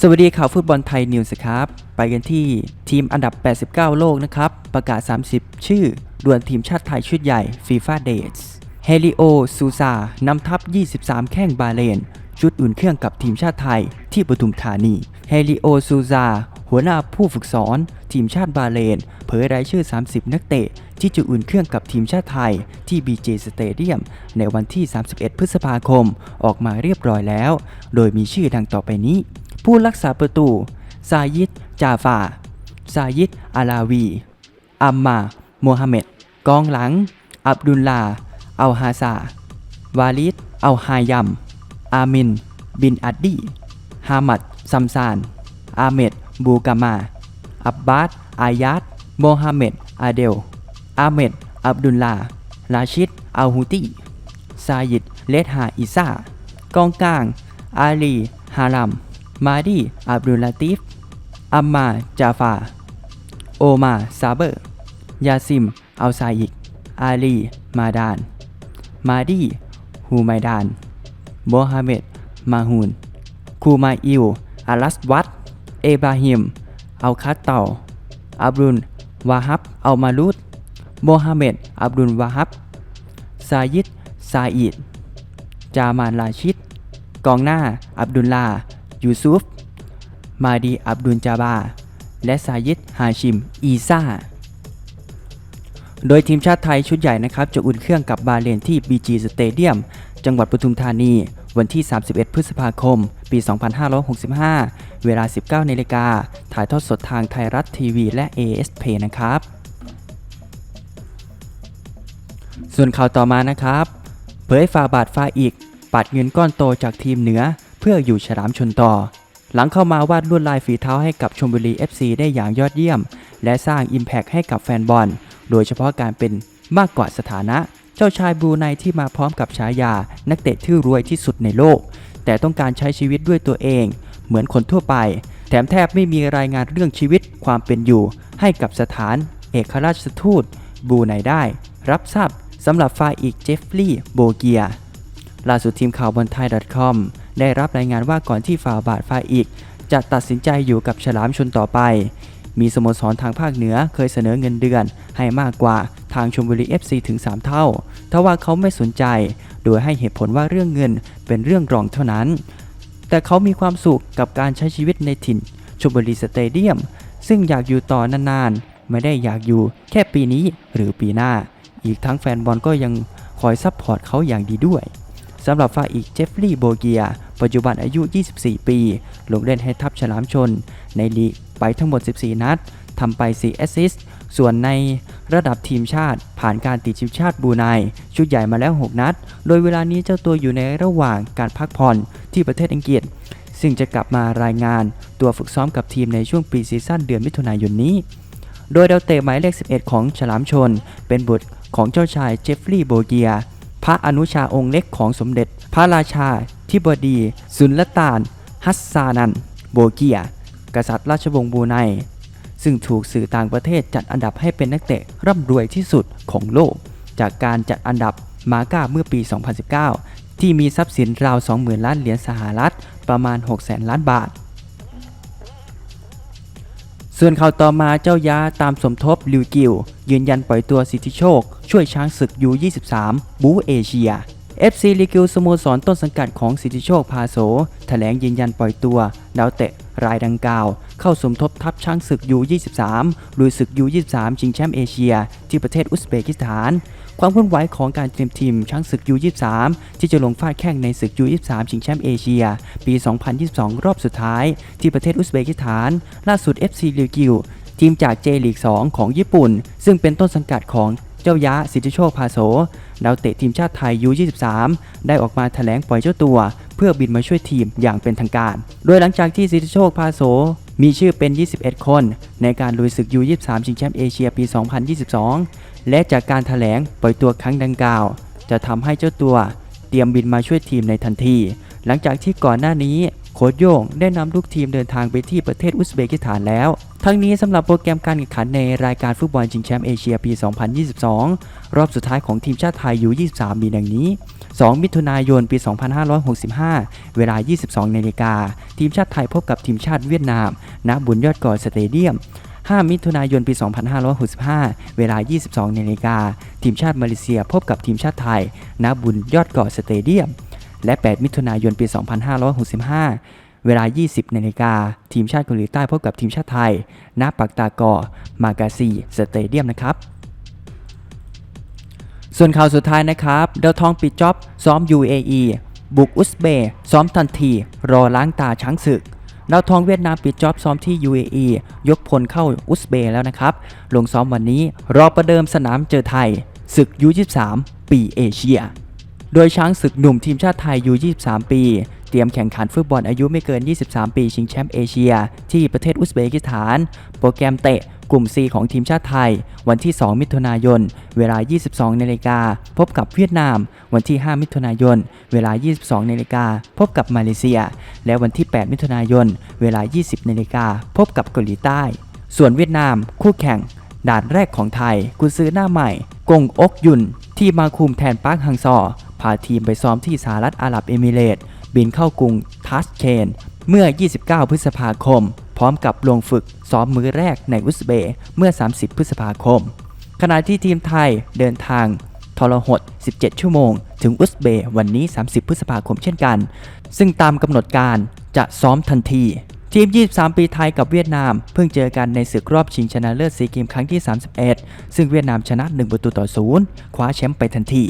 สวัสดีข่าวฟุตบอลไทยนิวส์ครับ ไปกันที่ทีมอันดับ 89 โลกนะครับ ประกาศ 30 ชื่อดวลทีมชาติไทยชุดใหญ่ FIFA Dates เฮลิโอซูซานำทัพ 23 แข้งบาเลน ชุดอุ่นเครื่องกับทีมชาติไทยที่ปทุมธานีเฮลิโอซูซาหัวหน้าผู้ฝึกสอนทีมชาติบาเลน เผยรายชื่อ 30 นักเตะ ที่จะอุ่นเครื่องกับทีมชาติไทยที่ BJ Stadium ในวันที่ 31 พฤษภาคม ออกมาเรียบร้อยแล้ว โดยมีชื่อดังต่อไปนี้ ผู้รักษาประตู ซายิดจาฟา ซายิดอาลาวี อัมมาโมฮัมเหม็ด กองหลัง อับดุลลา อัลฮาซา วาลิด อัลฮายัม อามิน บินอัดดี ฮามัด ซัมซาน อาเมด บูกามา อับบาสอายัดโมฮัมเหม็ด อาเดล อาเมด อับดุลลา ราชิด อัลฮูตีซายิด เลดฮาอิซากองกลาง อาลี ฮารัม มาดีอับดุลลาติฟ อัมมาจาฟา โอมาซาเบอร์ ยาซิม อัลซายิก อาลี มาดาน มาดีฮูไมดานโมฮัมเหม็ด มาฮูน คูมาอิลอาลัสวัต เอบราฮิม อัลคัตเตาอับดุล วาฮับ อัลมาลูดโมฮัมเหม็ด อับดุล วาฮับ ซายิด ซาอิด จามานราชิด กองหน้า อับดุลลา ยูซุฟ มาดีอับดุลจาบา และซายิดฮาชิม อีซาโดยทีมชาติไทยชุดใหญ่นะครับจะอุ่นเครื่องกับบาเลนที่ BG Stadium จังหวัดปทุมธานี วันที่ 31 พฤษภาคม ปี 2565 เวลา 19นาฬิกา ถ่ายทอดสดทางไทยรัฐทีวีและ ASP นะครับ ส่วนข่าวต่อมานะครับ เผยฝ่าบาทฟ้าอีก ปัดเงินก้อนโตจากทีมเหนือ เพื่ออยู่ฉลามชนต่อ หลังเข้ามาวาดลวดลายฝีเท้าให้กับชมบุรี FC ได้อย่างยอดเยี่ยม และสร้าง Impact ให้กับแฟนบอล โดยเฉพาะการเป็นมากกว่าสถานะ เจ้าชายบูไนที่มาพร้อมกับฉายา นักเตะที่รวยที่สุดในโลก แต่ต้องการใช้ชีวิตด้วยตัวเอง เหมือนคนทั่วไป แถมแทบไม่มีรายงานเรื่องชีวิตความเป็นอยู่ ให้กับสถานเอกราชทูตบูไนได้ รับทราบสำหรับฝ่ายอีกเจฟฟรีย์โบเกียล่าสุดทีมข่าวบอลไทย .com ได้รับรายงานว่าก่อนที่ฝ่าบาทฝ่ายอีก จะตัดสินใจอยู่กับฉลามชนต่อไป มีสโมสรทางภาคเหนือเคยเสนอเงินเดือน ให้มากกว่าทางชมบุรี FC ถึง 3 เท่าทว่าเขาไม่สนใจ โดยให้เหตุผลว่าเรื่องเงินเป็นเรื่องรองเท่านั้น แต่เขามีความสุขกับการใช้ชีวิตในถิ่นชมบุรีสเตเดียม ซึ่งอยากอยู่ต่อนานๆ ไม่ได้อยากอยู่แค่ปีนี้หรือปีหน้า อีกทั้งแฟนบอลก็ยังคอยซัพพอร์ตเขาอย่างดีด้วยสำหรับฝ่ายอีกเจฟฟรีย์โบเกีย ปัจจุบันอายุ 24 ปี ลงเล่นให้ทัพฉลามชน ในลีกไปทั้งหมด 14 นัดทำไป 4 แอสซิสต์ ส่วนในระดับทีมชาติ ผ่านการติดทีมชาติบูไนชุดใหญ่มาแล้ว 6 นัด โดยเวลานี้เจ้าตัวอยู่ในระหว่างการพักผ่อนที่ประเทศอังกฤษ ซึ่งจะกลับมารายงานตัวฝึกซ้อมกับทีมในช่วงปีซีซั่นเดือนมิถุนายนนี้ โดยดาวเตะหมายเลข 11 ของฉลามชน เป็นบุตรของเจ้าชายเจฟฟรีย์โบเกียพระอนุชาองค์เล็กของสมเด็จ พระราชาธิบดี สุลต่าน ฮัสซานัน โบเกีย กษัตริย์ราชวงศ์บูไน ซึ่งถูกสื่อต่างประเทศจัดอันดับให้เป็นนักเตะร่ำรวยที่สุดของโลก จากการจัดอันดับมาก้าเมื่อปี 2019 ที่มีทรัพย์สินราว 20,000 ล้านเหรียญสหรัฐประมาณ 600,000 ล้านบาท ส่วนข่าวต่อมาเจ้ายาตามสมทบลิวกิว ยืนยันปล่อยตัวสิทธิโชค ช่วยช้างศึกยู23 บูเอเชีย FC ลิกิวสโมสรต้นสังกัดของสิทธิโชคพาโสแถลงยืนยันปล่อยตัวดาวเตะรายดังกล่าว เข้าสมทบทัพช้างศึกยู23ลุยศึกยู23ชิงแชมป์เอเชีย ที่ประเทศอุซเบกิสถาน ความเคลื่อนไหวของการเตรียมทีมช้างศึกยู23ที่จะลงฟาดแข่งในศึกยู23ชิงแชมป์เอเชีย ปี 2022 รอบสุดท้าย ที่ประเทศอุซเบกิสถาน ล่าสุด FC ลิกิวทีมจากเจลีก 2 ของญี่ปุ่น ซึ่งเป็นต้นสังกัดของเจ้ายะสิทธิโชคพาโส ดาวเตะทีมชาติไทยยู23ได้ออกมาแถลงปล่อยเจ้าตัว เพื่อบินมาช่วยทีมอย่างเป็นทางการ โดยหลังจากที่สิทธิโชคพาโสมีชื่อเป็น 21 คน ในการลุยศึกยู23ชิงแชมป์เอเชียปี 2022 และจากการแถลงปล่อยตัวครั้งดังกล่าว จะทำให้เจ้าตัวเตรียมบินมาช่วยทีมในทันที หลังจากที่ก่อนหน้านี้ โค้ชโย่งได้นำลูกทีมเดินทางไปที่ประเทศอุซเบกิสถานแล้ว ทั้งนี้สำหรับโปรแกรมการแข่งขันในรายการฟุตบอลชิงแชมป์เอเชียปี 2022 รอบสุดท้ายของทีมชาติไทยอยู่ 23 มีดังนี้ 2 มิถุนายนปี 2565 เวลา 22นาฬิกาทีมชาติไทยพบกับทีมชาติเวียดนาม ณ บุญยอดก่อสเตเดียม5 มิถุนายน ปี 2565 เวลา 22นาฬิกาทีมชาติมาเลเซียพบกับทีมชาติไทย ณ บุญยอดก่อสเตเดียม และ 8 มิถุนายนปี 2565 เวลา 20นาฬิกาทีมชาติเกาหลีใต้พบกับทีมชาติไทย ณ ปักตากอ มากาซีสเตเดียมนะครับ ส่วนข่าวสุดท้ายนะครับเดลทองปิดจ็อบซ้อม UAE บุกอุซเบย์ซ้อมทันที รอล้างตาช้างศึกดาวทองเวียดนามปิดจ็อบซ้อมที่ UAE ยกพลเข้าอุซเบย์แล้วนะครับ ลงซ้อมวันนี้รอประเดิมสนามเจอไทย ศึก U23 ปีเอเชีย โดยช้างศึกหนุ่มทีมชาติไทยอยู่23 ปี เตรียมแข่งขันฟุตบอลอายุไม่เกิน 23 ปี ชิงแชมป์เอเชีย ที่ประเทศอุซเบกิสถาน โปรแกรมเตะกลุ่ม C ของทีมชาติไทย วันที่ 2 มิถุนายน เวลา 22 นาฬิกา พบกับเวียดนาม วันที่ 5 มิถุนายน เวลา 22 นาฬิกา พบกับมาเลเซีย และวันที่ 8 มิถุนายน เวลา 20 นาฬิกา พบกับเกาหลีใต้ ส่วนเวียดนาม คู่แข่ง ด่านแรกของไทย กุนซือหน้าใหม่ กงอกยุน ที่มาคุมแทนปาร์คฮังซอ พาทีมไปซ้อมที่สหรัฐอาหรับเอมิเรตส์บินเข้ากรุงทัสเคนเมื่อ 29 พฤษภาคม พร้อมกับลงฝึกซ้อมมือแรกในอุซเบย์เมื่อ 30 พฤษภาคม ขณะที่ทีมไทยเดินทางทรหด 17 ชั่วโมง ถึงอุซเบย์วันนี้ 30 พฤษภาคมเช่นกัน ซึ่งตามกำหนดการจะซ้อมทันทีทีม 23 ปีไทยกับเวียดนาม เพิ่งเจอกันในศึกรอบชิงชนะเลิศซีเกมครั้งที่ 31 ซึ่งเวียดนามชนะ 1 ประตูต่อ 0 คว้าแชมป์ไปทันที